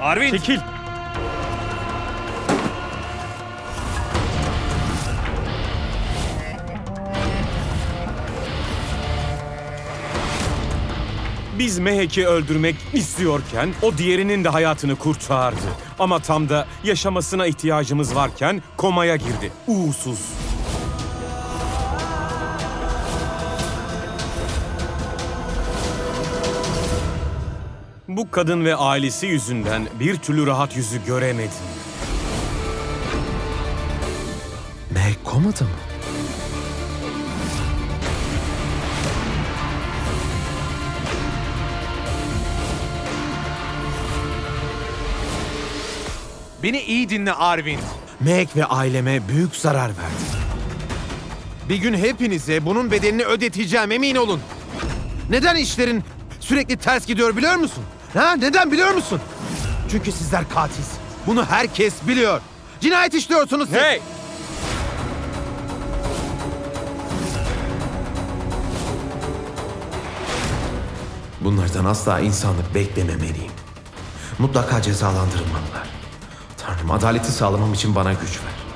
Arvin! Çekil. Biz Mehek'i öldürmek istiyorken o diğerinin de hayatını kurtardı. Ama tam da yaşamasına ihtiyacımız varken komaya girdi. Uğursuz. Bu kadın ve ailesi yüzünden bir türlü rahat yüzü göremedim. Mehek komada mı? Beni iyi dinle Arvin. Mehek ve aileme büyük zarar verdi. Bir gün hepinize bunun bedelini ödeteceğim emin olun. Neden işlerin sürekli ters gidiyor biliyor musun? Ha? Neden biliyor musun? Çünkü sizler katilsiniz. Bunu herkes biliyor. Cinayet işliyorsunuz siz. Hey! Bunlardan asla insanlık beklememeliyim. Mutlaka cezalandırılmalılar. Tanrım adaleti sağlamam için bana güç ver.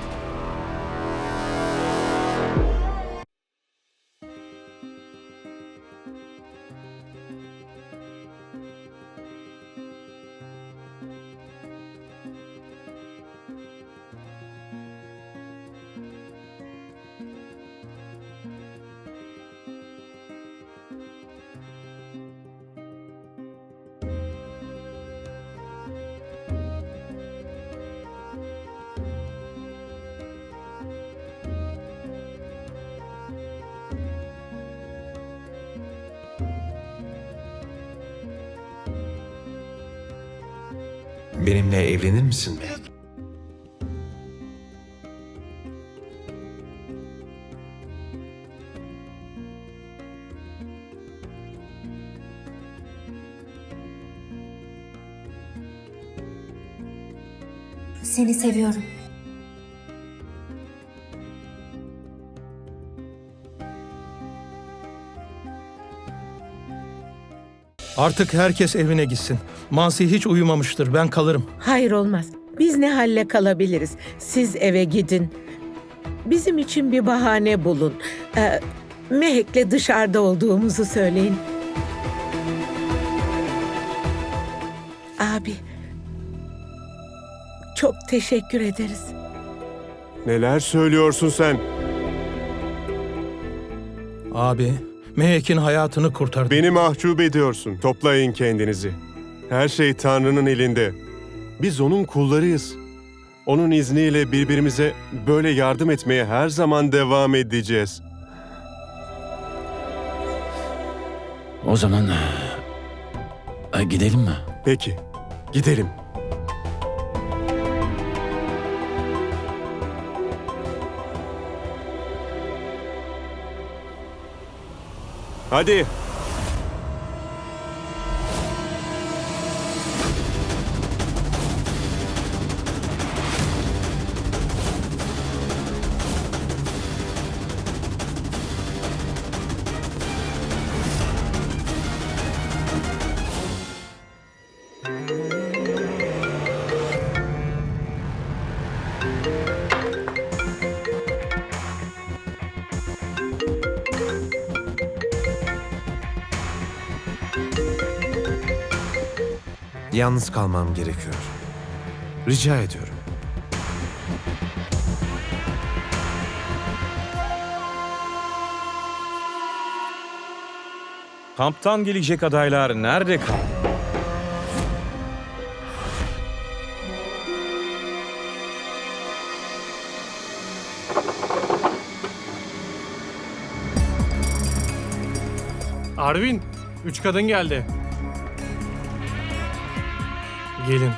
Benimle evlenir misin? Seni seviyorum. Artık herkes evine gitsin. Mansi hiç uyumamıştır. Ben kalırım. Hayır olmaz. Biz ne halle kalabiliriz? Siz eve gidin. Bizim için bir bahane bulun. Ee, Mehek'le dışarıda olduğumuzu söyleyin. Abi. Çok teşekkür ederiz. Neler söylüyorsun sen? Abi, Mehek'in hayatını kurtardı. Beni mahcup ediyorsun. Toplayın kendinizi. Her şey Tanrı'nın elinde. Biz onun kullarıyız. Onun izniyle birbirimize böyle yardım etmeye her zaman devam edeceğiz. O zaman e, gidelim mi? Peki, gidelim. Hadi. Yalnız kalmam gerekiyor. Rica ediyorum. Kamptan gelecek adaylar nerede kaldı? Arvin, üç kadın geldi. Gelin.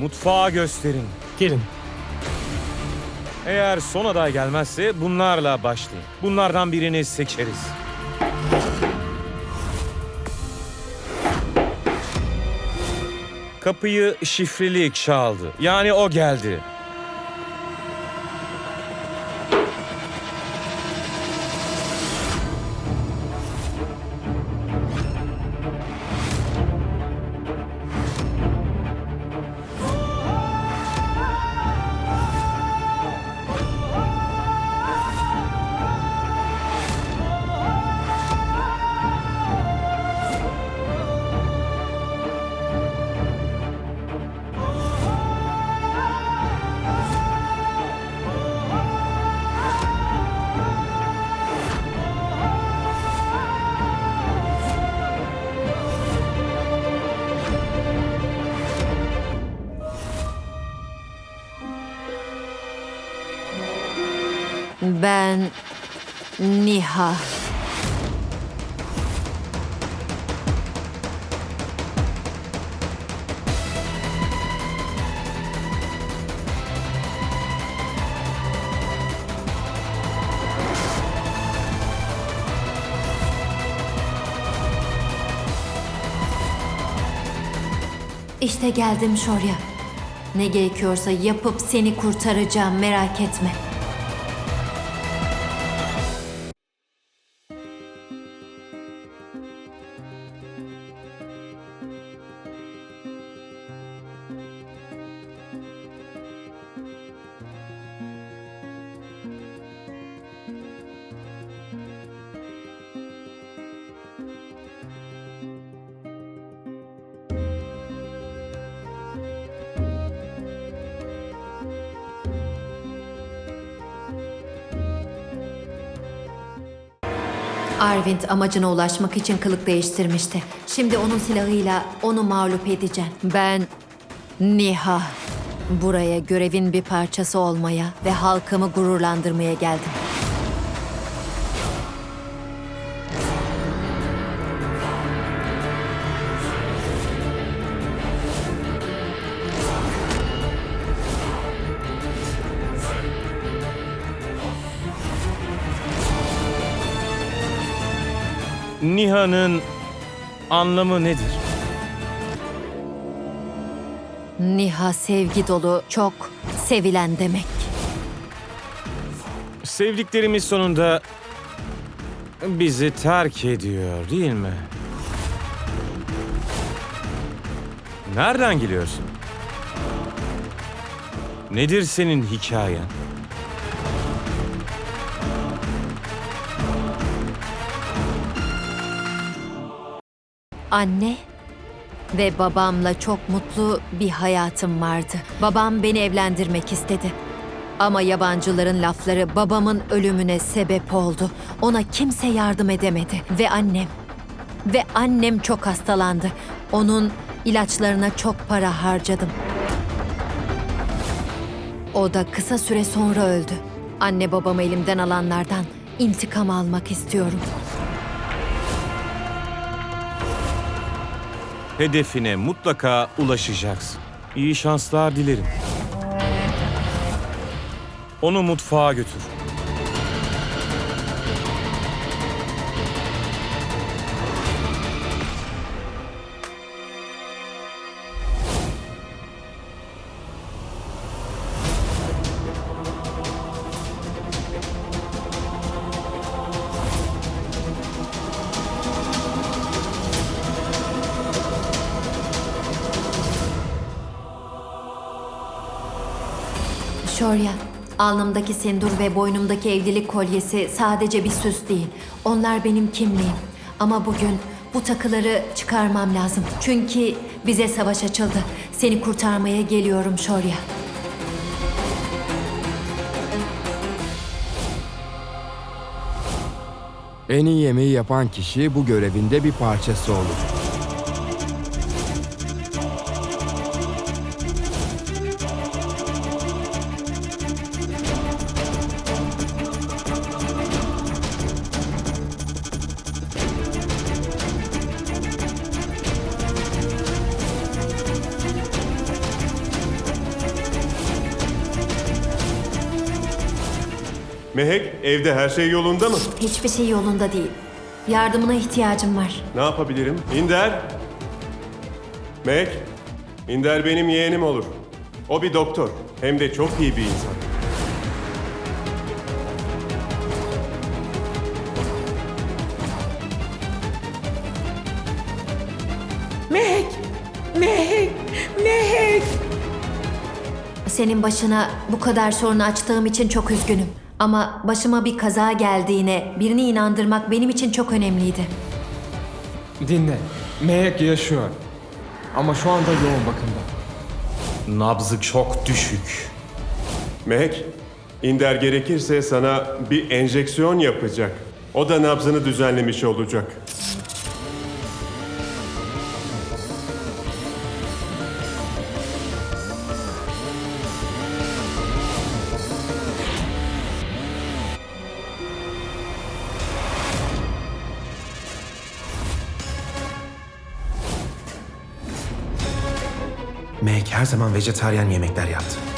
Mutfağa gösterin. Gelin. Eğer son aday gelmezse bunlarla başlayın. Bunlardan birini seçeriz. Kapıyı şifrelik çaldı. Yani o geldi. Ben Niha. İşte geldim Şorya. Ne gerekiyorsa yapıp seni kurtaracağım merak etme. Arvind amacına ulaşmak için kılık değiştirmişti. Şimdi onun silahıyla onu mağlup edeceğim. Ben Niha. Buraya görevin bir parçası olmaya ve halkımı gururlandırmaya geldim. Niha'nın anlamı nedir? Niha sevgi dolu, çok sevilen demek. Sevdiklerimiz sonunda bizi terk ediyor değil mi? Nereden geliyorsun? Nedir senin hikayen? Anne ve babamla çok mutlu bir hayatım vardı. Babam beni evlendirmek istedi. Ama yabancıların lafları babamın ölümüne sebep oldu. Ona kimse yardım edemedi ve annem ve annem çok hastalandı. Onun ilaçlarına çok para harcadım. O da kısa süre sonra öldü. Anne babamı elimden alanlardan intikam almak istiyorum. Hedefine mutlaka ulaşacaksın. İyi şanslar dilerim. Onu mutfağa götür. Şorya, alnımdaki sindur ve boynumdaki evlilik kolyesi sadece bir süs değil. Onlar benim kimliğim. Ama bugün bu takıları çıkarmam lazım. Çünkü bize savaş açıldı. Seni kurtarmaya geliyorum Şorya. En iyi yemeği yapan kişi bu görevinde bir parçası olur. Mehek, evde her şey yolunda mı? Hiçbir şey yolunda değil. Yardımına ihtiyacım var. Ne yapabilirim? İnder! Mehek, İnder benim yeğenim olur. O bir doktor. Hem de çok iyi bir insan. Mehek! Mehek! Mehek! Senin başına bu kadar sorunu açtığım için çok üzgünüm. Ama başıma bir kaza geldiğine birini inandırmak benim için çok önemliydi. Dinle. Mehek yaşıyor. Ama şu anda yoğun bakımda. Nabzı çok düşük. Mehek, İnder gerekirse sana bir enjeksiyon yapacak. O da nabzını düzenlemiş olacak. Her zaman vejetaryen yemekler yaptı.